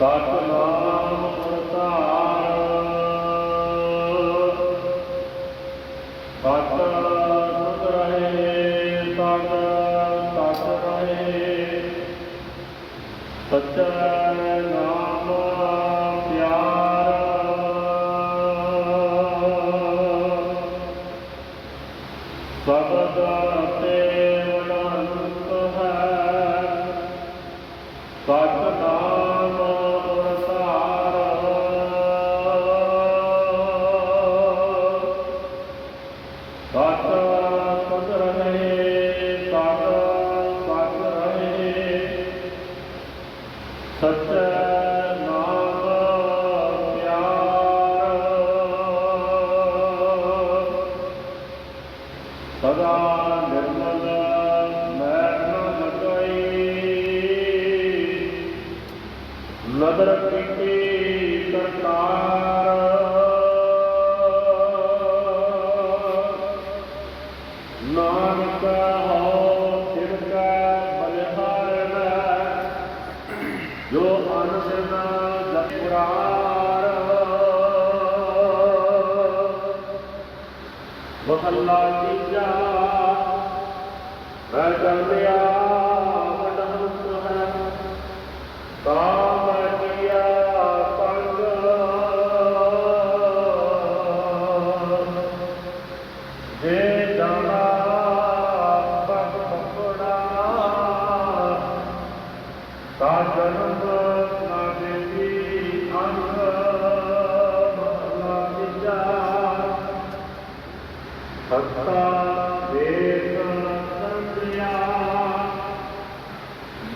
ਸਤਨਾਮ ਕਰਤਾਰ ਸਤ ਸੁਧ ਰਹੇ ਸਤ ਸਤ ਰਹੇ ਸੱਚਾ ਨਾਮ ਪਿਆਰ ਸਬਦ ਸਦਾ ਨਿਰਮਲ ਮੈਲ ਨ ਲਗਈ ਨਦਰ ਕੀਤੀ ਕਰਤਾਰ ਨਾਨਕ ਹੋ ਸਿਰ ਕੈ ਬਲਿਹਾਰਨ ਜੋ ਅਨੰਦ ਜਪੁਰਾਰ ਮਹੱਲਾ ਤੀਜਾ ਮੈਂ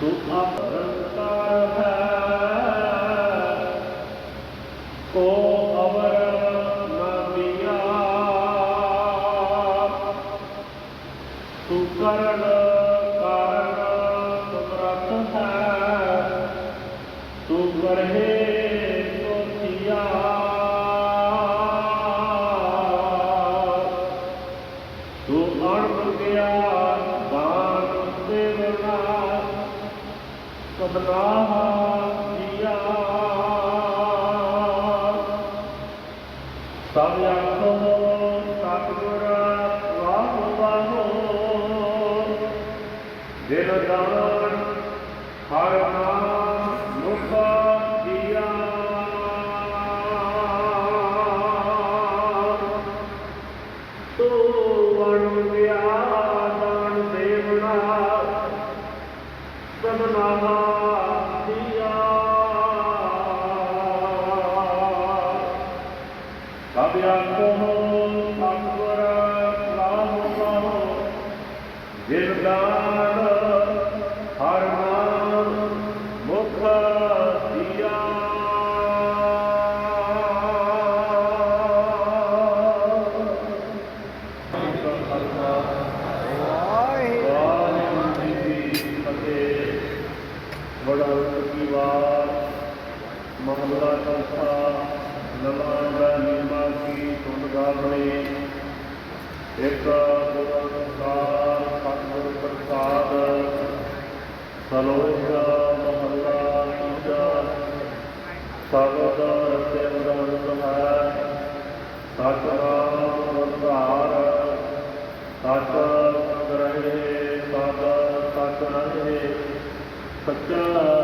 ਤੂੰ ਆਪ ਰੰਕਾਰ ਹੈ ਕੋ ਅਵਰ ਨਾ ਦਿਆ ਤੂੰ ਕਰਨ ਕਾਰਨ ਸੁਮਰਥ ਹੈ ਤੂੰ ਕਰਹਿ ਸਭਨਾ ਜੀਆ ਸਭ ਆਖੋ ਸਤਿਗੁਰ ਵਾਹ ਵਾਹੋ ਦਿਲ ਦਾਨ ਹਰ ਨਾਮ ਹਲੋਇਆ ਮਹਲਾ ਦੂਜਾ ਸਭ ਦਾ ਸਿਮਰਨ ਸਮਾਇ ਸਤਨਾਮ ਉਧਾਰ ਸਤ ਰਹੇ ਸਦਾ ਸਤ ਰਹੇ ਸੱਚਾ